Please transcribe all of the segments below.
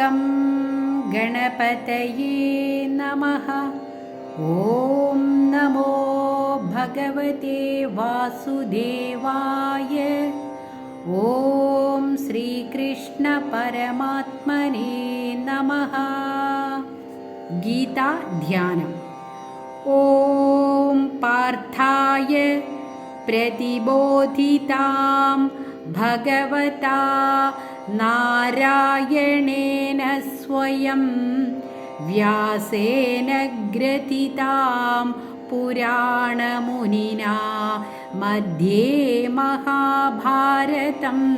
गं गणपतये नमः। ॐ नमो भगवते वासुदेवाय। ॐ श्रीकृष्णपरमात्मने नमः। गीताध्यानम्। ॐ पार्थाय प्रतिबोधितां भगवता नारायणेन स्वयं व्यासेन ग्रथितां पुराणमुनिना मध्ये महाभारतम्।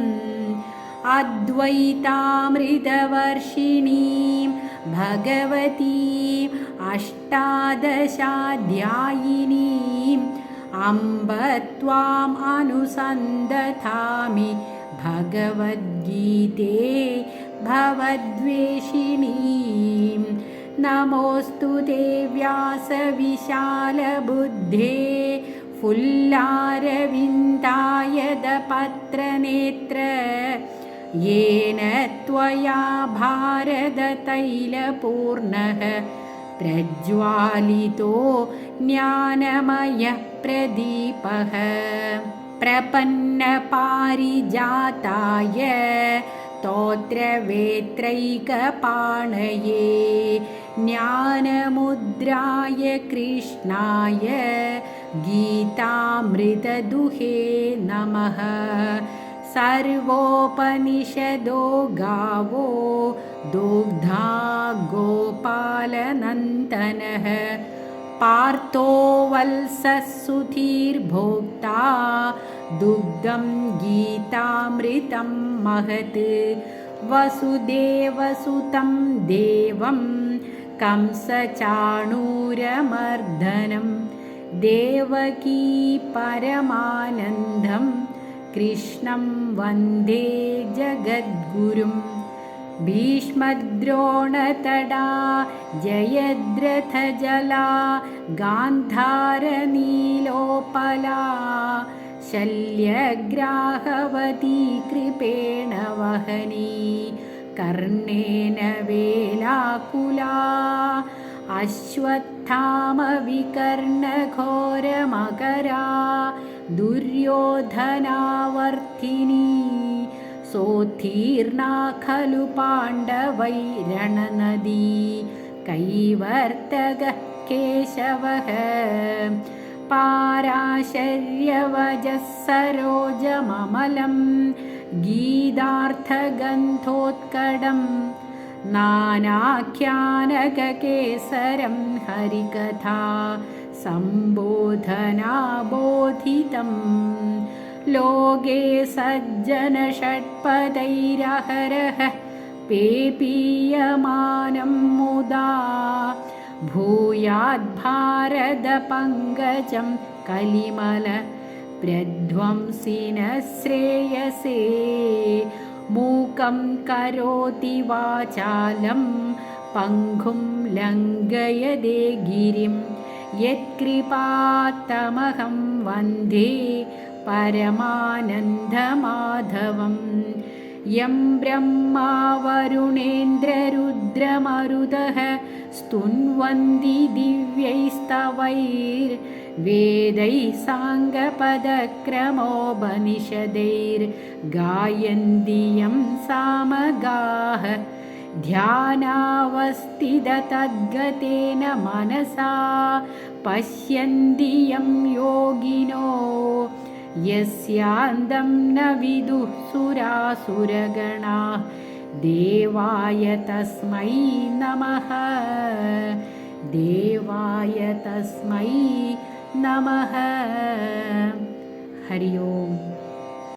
अद्वैतामृतवर्षिणीं भगवतीम् अष्टादशाध्यायिनीम् अम्ब त्वाम् अनुसन्दधामि भगवद्गीते भवद्वेषिणीं नमोऽस्तु ते व्यासविशालबुद्धे। फुल्लारविन्दायदपत्रनेत्र येन त्वया भारततैलपूर्णः प्रज्वालितो ज्ञानमयप्रदीपः प्रपन्नपारिजाताय स्तोत्रवेत्रैकपाणये ज्ञानमुद्राय कृष्णाय गीतामृतदुहे नमः सर्वोपनिषदो गावो दुग्धा गोपालनन्दनः। पार्थो वल्सुधीर्भोक्ता दुग्धं गीतामृतं महत्। वसुदेवसुतं देवं कंसचाणूरमर्दनं। देवकी परमानन्दं कृष्णं वन्दे जगद्गुरुम् भीष्मद्रोणतडा जयद्रथजला गान्धारनीलोपला शल्यग्राहवती कृपेण वहनी कर्णेन वेलाकुला अश्वत्थामविकर्णघोरमकरा दुर्योधनावर्तिनी सोत्तीर्णा खलु पाण्डवैरणनदी कैवर्तगः केशवः पाराशर्यवजः सरोजममलं गीतार्थगन्धोत्कडं नानाख्यानककेसरं हरिकथा सम्बोधनाबोधितम् लोके सज्जनषट्पदैरहरः पेपीयमानं मुदा भूयाद्भारतपङ्कजं कलिमल प्रध्वंसिन श्रेयसे। मूकं करोति वाचालं पङ्गुं लङ्घयदे गिरिं यत्कृपात्तमहं वन्दे परमानन्दमाधवं यं ब्रह्मा वरुणेन्द्ररुद्रमरुदः स्तुन्वन्ति दिव्यैस्तवैर्वेदैः साङ्गपदक्रमोपनिषदैर्गायन्ति यं सामगाः ध्यानावस्थिततद्गतेन मनसा पश्यन्ति यं योगिनो। यस्यान्दं न विदुः सुरासुरगणा। देवाय तस्मै नमः। देवाय तस्मै नमः। हरि ओम्